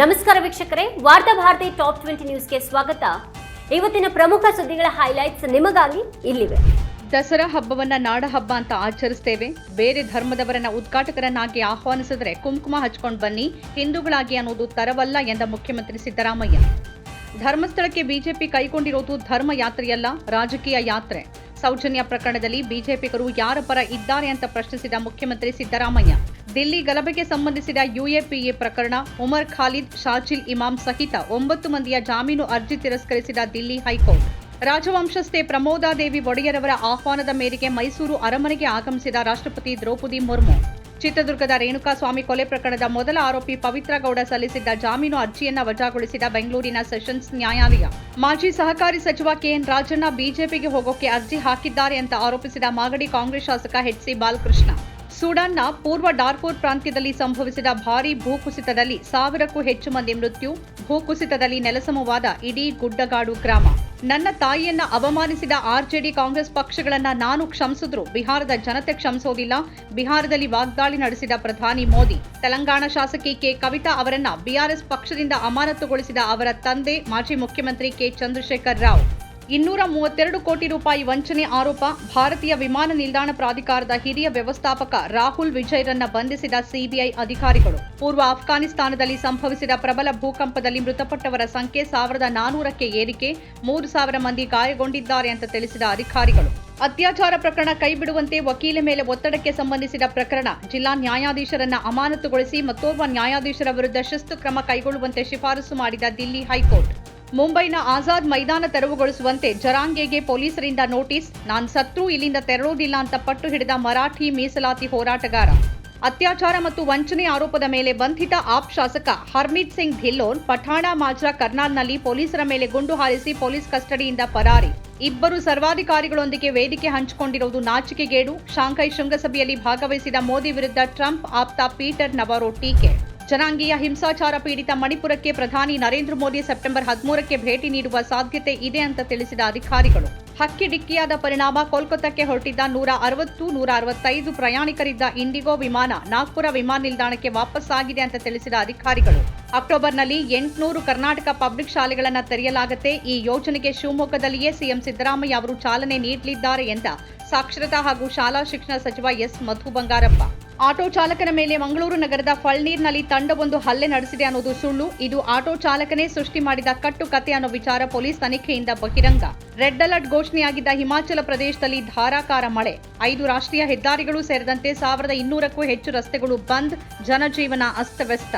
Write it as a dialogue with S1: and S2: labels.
S1: ನಮಸ್ಕಾರ ವೀಕ್ಷಕರೇ, ವಾರ್ತಾ ಭಾರತಿ ಟಾಪ್ ಟ್ವೆಂಟಿ ನ್ಯೂಸ್ಗೆ ಸ್ವಾಗತ. ಇವತ್ತಿನ ಪ್ರಮುಖ ಸುದ್ದಿಗಳ ಹೈಲೈಟ್ಸ್ ನಿಮಗಾಗಿ ಇಲ್ಲಿವೆ.
S2: ದಸರಾ ಹಬ್ಬವನ್ನ ನಾಡ ಹಬ್ಬ ಅಂತ ಆಚರಿಸ್ತೇವೆ. ಬೇರೆ ಧರ್ಮದವರನ್ನ ಉದ್ಘಾಟಕರನ್ನಾಗಿ ಆಹ್ವಾನಿಸಿದ್ರೆ ಕುಂಕುಮ ಹಚ್ಕೊಂಡು ಬನ್ನಿ, ಹಿಂದೂಗಳಾಗಿ ಅನ್ನೋದು ತರವಲ್ಲ ಎಂದ ಮುಖ್ಯಮಂತ್ರಿ ಸಿದ್ದರಾಮಯ್ಯ. ಧರ್ಮಸ್ಥಳಕ್ಕೆ ಬಿಜೆಪಿ ಕೈಗೊಂಡಿರೋದು ಧರ್ಮ ಯಾತ್ರೆಯಲ್ಲ, ರಾಜಕೀಯ ಯಾತ್ರೆ. ಸೌಜನ್ಯ ಪ್ರಕರಣದಲ್ಲಿ ಬಿಜೆಪಿಗರು ಯಾರ ಪರ ಇದ್ದಾರೆ ಅಂತ ಪ್ರಶ್ನಿಸಿದ ಮುಖ್ಯಮಂತ್ರಿ ಸಿದ್ದರಾಮಯ್ಯ. ದಿಲ್ಲಿ ಗಲಭೆಗೆ ಸಂಬಂಧಿಸಿದ ಯುಎಪಿಎ ಪ್ರಕರಣ, ಉಮರ್ ಖಾಲಿದ್, ಶಾಚಿಲ್ ಇಮಾಮ್ ಸಹಿತ ಒಂಬತ್ತು ಮಂದಿಯ ಜಾಮೀನು ಅರ್ಜಿ ತಿರಸ್ಕರಿಸಿದ ದಿಲ್ಲಿ ಹೈಕೋರ್ಟ್. ರಾಜವಂಶಸ್ಥೆ ಪ್ರಮೋದಾದೇವಿ ಒಡೆಯರವರ ಆಹ್ವಾನದ ಮೇರೆಗೆ ಮೈಸೂರು ಅರಮನೆಗೆ ಆಗಮಿಸಿದ ರಾಷ್ಟ್ರಪತಿ ದ್ರೌಪದಿ ಮುರ್ಮು. ಚಿತ್ರದುರ್ಗದ ರೇಣುಕಾಸ್ವಾಮಿ ಕೊಲೆ ಪ್ರಕರಣದ ಮೊದಲ ಆರೋಪಿ ಪವಿತ್ರ ಗೌಡ ಸಲ್ಲಿಸಿದ್ದ ಜಾಮೀನು ಅರ್ಜಿಯನ್ನ ವಜಾಗೊಳಿಸಿದ ಬೆಂಗಳೂರಿನ ಸೆಷನ್ಸ್ ನ್ಯಾಯಾಲಯ. ಮಾಜಿ ಸಹಕಾರಿ ಸಚಿವ ಕೆಎನ್ ರಾಜಣ್ಣ ಬಿಜೆಪಿಗೆ ಹೋಗೋಕೆ ಅರ್ಜಿ ಹಾಕಿದ್ದಾರೆ ಅಂತ ಆರೋಪಿಸಿದ ಮಾಗಡಿ ಕಾಂಗ್ರೆಸ್ ಶಾಸಕ ಎಚ್ಸಿ ಬಾಲಕೃಷ್ಣ. ಸುಡಾನ್ನ ಪೂರ್ವ ಡಾರ್ಫೋರ್ ಪ್ರಾಂತ್ಯದಲ್ಲಿ ಸಂಭವಿಸಿದ ಭಾರೀ ಭೂಕುಸಿತದಲ್ಲಿ ಸಾವಿರಕ್ಕೂ ಹೆಚ್ಚು ಮಂದಿ ಮೃತ್ಯು, ಭೂಕುಸಿತದಲ್ಲಿ ನೆಲಸಮವಾದ ಇಡೀ ಗುಡ್ಡಗಾಡು ಗ್ರಾಮ. ನನ್ನ ತಾಯಿಯನ್ನ ಅವಮಾನಿಸಿದ ಆರ್ಜೆಡಿ ಕಾಂಗ್ರೆಸ್ ಪಕ್ಷಗಳನ್ನ ನಾನು ಕ್ಷಮಿಸಿದ್ರು. ಬಿಹಾರದ ಜನತೆ ಕ್ಷಮಿಸೋದಿಲ್ಲ. ಬಿಹಾರದಲ್ಲಿ ವಾಗ್ದಾಳಿ ನಡೆಸಿದ ಪ್ರಧಾನಿ ಮೋದಿ. ತೆಲಂಗಾಣ ಶಾಸಕಿ ಕೆ ಕವಿತಾ ಅವರನ್ನ ಬಿಆರ್ಎಸ್ ಪಕ್ಷದಿಂದ ಅಮಾನತುಗೊಳಿಸಿದ ಅವರ ತಂದೆ ಮಾಜಿ ಮುಖ್ಯಮಂತ್ರಿ ಕೆ ಚಂದ್ರಶೇಖರ್ ರಾವ್. ಇನ್ನೂರ ಮೂವತ್ತೆರಡು ಕೋಟಿ ರೂಪಾಯಿ ವಂಚನೆ ಆರೋಪ, ಭಾರತೀಯ ವಿಮಾನ ನಿಲ್ದಾಣ ಪ್ರಾಧಿಕಾರದ ಹಿರಿಯ ವ್ಯವಸ್ಥಾಪಕ ರಾಹುಲ್ ವಿಜಯ್ರನ್ನ ಬಂಧಿಸಿದ ಸಿಬಿಐ ಅಧಿಕಾರಿಗಳು. ಪೂರ್ವ ಅಫ್ಘಾನಿಸ್ತಾನದಲ್ಲಿ ಸಂಭವಿಸಿದ ಪ್ರಬಲ ಭೂಕಂಪದಲ್ಲಿ ಮೃತಪಟ್ಟವರ ಸಂಖ್ಯೆ ಸಾವಿರದ ನಾನೂರಕ್ಕೆ ಏರಿಕೆ, ಮೂರು ಸಾವಿರ ಮಂದಿ ಗಾಯಗೊಂಡಿದ್ದಾರೆ ಅಂತ ತಿಳಿಸಿದ ಅಧಿಕಾರಿಗಳು. ಅತ್ಯಾಚಾರ ಪ್ರಕರಣ ಕೈಬಿಡುವಂತೆ ವಕೀಲ ಮೇಲೆ ಒತ್ತಡಕ್ಕೆ ಸಂಬಂಧಿಸಿದ ಪ್ರಕರಣ ಜಿಲ್ಲಾ ನ್ಯಾಯಾಧೀಶರನ್ನ ಅಮಾನತುಗೊಳಿಸಿ ಮತ್ತೋರ್ವ ನ್ಯಾಯಾಧೀಶರ ವಿರುದ್ಧ ಶಿಸ್ತು ಕ್ರಮ ಕೈಗೊಳ್ಳುವಂತೆ ಶಿಫಾರಸು ಮಾಡಿದ ದಿಲ್ಲಿ ಹೈಕೋರ್ಟ್. ಮುಂಬೈನ ಆಜಾದ್ ಮೈದಾನ ತೆರವುಗೊಳಿಸುವಂತೆ ಜರಾಂಗೆಗೆ ಪೊಲೀಸರಿಂದ ನೋಟಿಸ್, ನಾನ್ ಸತ್ರು ಇಲ್ಲಿಂದ ತೆರಳೋದಿಲ್ಲ ಅಂತ ಪಟ್ಟು ಹಿಡಿದ ಮರಾಠಿ ಮೀಸಲಾತಿ ಹೋರಾಟಗಾರ. ಅತ್ಯಾಚಾರ ಮತ್ತು ವಂಚನೆ ಆರೋಪದ ಮೇಲೆ ಬಂಧಿತ ಆಪ್ ಶಾಸಕ ಹರ್ಮೀತ್ ಸಿಂಗ್ ಧಿಲ್ಲೋನ್, ಪಠಾಣ ಮಾಜ್ರಾ ಕರ್ನಾಲ್ನಲ್ಲಿ ಪೊಲೀಸರ ಮೇಲೆ ಗುಂಡು ಹಾರಿಸಿ ಪೊಲೀಸ್ ಕಸ್ಟಡಿಯಿಂದ ಪರಾರಿ. ಇಬ್ಬರು ಸರ್ವಾಧಿಕಾರಿಗಳೊಂದಿಗೆ ವೇದಿಕೆ ಹಂಚಿಕೊಂಡಿರುವುದು ನಾಚಿಕೆಗೇಡು. ಶಾಂಘೈ ಶೃಂಗಸಭೆಯಲ್ಲಿ ಭಾಗವಹಿಸಿದ ಮೋದಿ ವಿರುದ್ಧ ಟ್ರಂಪ್ ಆಪ್ತ ಪೀಟರ್ ನವಾರೋ ಟೀಕೆ. ಜನಾಂಗೀಯ ಹಿಂಸಾಚಾರ ಪೀಡಿತ ಮಣಿಪುರಕ್ಕೆ ಪ್ರಧಾನಿ ನರೇಂದ್ರ ಮೋದಿ ಸೆಪ್ಟೆಂಬರ್ ಹದಿಮೂರಕ್ಕೆ ಭೇಟಿ ನೀಡುವ ಸಾಧ್ಯತೆ ಇದೆ ಅಂತ ತಿಳಿಸಿದ ಅಧಿಕಾರಿಗಳು. ಹಕ್ಕಿ ಡಿಕ್ಕಿಯಾದ ಪರಿಣಾಮ ಕೋಲ್ಕತ್ತಾಕ್ಕೆ ಹೊರಟಿದ್ದ ನೂರ ಅರವತ್ತು, ನೂರ ಅರವತ್ತೈದು ಪ್ರಯಾಣಿಕರಿದ್ದ ಇಂಡಿಗೋ ವಿಮಾನ ನಾಗ್ಪುರ ವಿಮಾನ ನಿಲ್ದಾಣಕ್ಕೆ ವಾಪಸ್ಸಾಗಿದೆ ಅಂತ ತಿಳಿಸಿದ ಅಧಿಕಾರಿಗಳು. ಅಕ್ಟೋಬರ್ನಲ್ಲಿ ಎಂಟುನೂರು ಕರ್ನಾಟಕ ಪಬ್ಲಿಕ್ ಶಾಲೆಗಳನ್ನು ತೆರೆಯಲಾಗುತ್ತೆ. ಈ ಯೋಜನೆಗೆ ಶಿವಮೊಗ್ಗದಲ್ಲಿಯೇ ಸಿಎಂ ಸಿದ್ದರಾಮಯ್ಯ ಅವರು ಚಾಲನೆ ನೀಡಲಿದ್ದಾರೆ ಎಂದ ಸಾಕ್ಷರತಾ ಹಾಗೂ ಶಾಲಾ ಶಿಕ್ಷಣ ಸಚಿವ ಎಸ್ ಮಧು ಬಂಗಾರಪ್ಪ. ಆಟೋ ಚಾಲಕನ ಮೇಲೆ ಮಂಗಳೂರು ನಗರದ ಫಳ್ನೀರ್ನಲ್ಲಿ ತಂಡವೊಂದು ಹಲ್ಲೆ ನಡೆಸಿದೆ ಅನ್ನೋದು ಸುಳ್ಳು. ಇದು ಆಟೋ ಚಾಲಕನೇ ಸೃಷ್ಟಿ ಮಾಡಿದ ಕಟ್ಟು ಕತೆ ಅನ್ನೋ ವಿಚಾರ ಪೊಲೀಸ್ ತನಿಖೆಯಿಂದ ಬಹಿರಂಗ. ರೆಡ್ ಅಲರ್ಟ್ ಘೋಷಣೆಯಾಗಿದ್ದ ಹಿಮಾಚಲ ಪ್ರದೇಶದಲ್ಲಿ ಧಾರಾಕಾರ ಮಳೆ. ಐದು ರಾಷ್ಟ್ರೀಯ ಹೆದ್ದಾರಿಗಳು ಸೇರಿದಂತೆ ಸಾವಿರದ ಇನ್ನೂರಕ್ಕೂ ಹೆಚ್ಚು ರಸ್ತೆಗಳು ಬಂದ್. ಜನಜೀವನ ಅಸ್ತವ್ಯಸ್ತ.